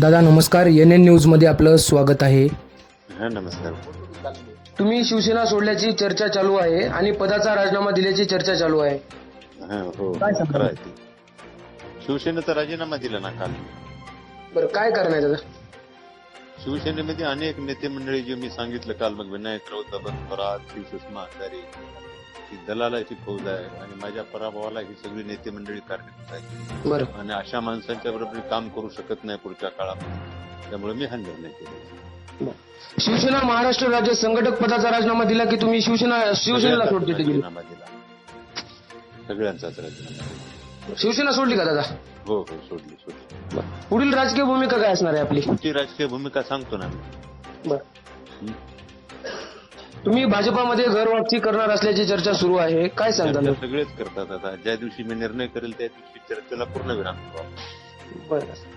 दादा नमस्कार. N N न्यूजमध्ये आपलं स्वागत आहे. हा नमस्कार. तुम्ही शिवसेना सोडल्याची चर्चा चालू आहे आणि पदाचा राजीनामा दिल्याची चर्चा चालू आहे. हा हो काय सांगता? खरं आहे ते. शिवसेनेचा राजीनामा दिला ना काल. बरं काय करणार दादा? शिवसेनेमध्ये अनेक नेते मंडळी जे मी सांगितलं काल मग विनायक राऊत पराग श्री सुषमा अंधारे ही दलालाची फौज आहे आणि माझ्या पराभवाला ही सगळी नेते मंडळी कारणीभूत आहे आणि अशा माणसांच्या बरोबर काम करू शकत नाही पुढच्या काळामध्ये. त्यामुळे मी हा निर्णय केला. शिवसेना महाराष्ट्र राज्य संघटक पदाचा राजीनामा दिला की तुम्ही शिवसेना शिवसेनेला सोडते राजीनामा दिला. सगळ्यांचाच राजीनामा. शिवसेना सोडली का दादा? हो हो सोडली सोडली. पुढील राजकीय भूमिका काय असणार आहे आपली? तुमची राजकीय भूमिका सांगतो ना मी. बरं. तुम्ही भाजपामध्ये घर वापसी करणार असल्याची चर्चा सुरू आहे. काय सांगता चर्चा सगळेच करतात आता. ज्या दिवशी मी निर्णय करेल त्या दिवशी चर्चेला पूर्ण विराम आपण. बरं.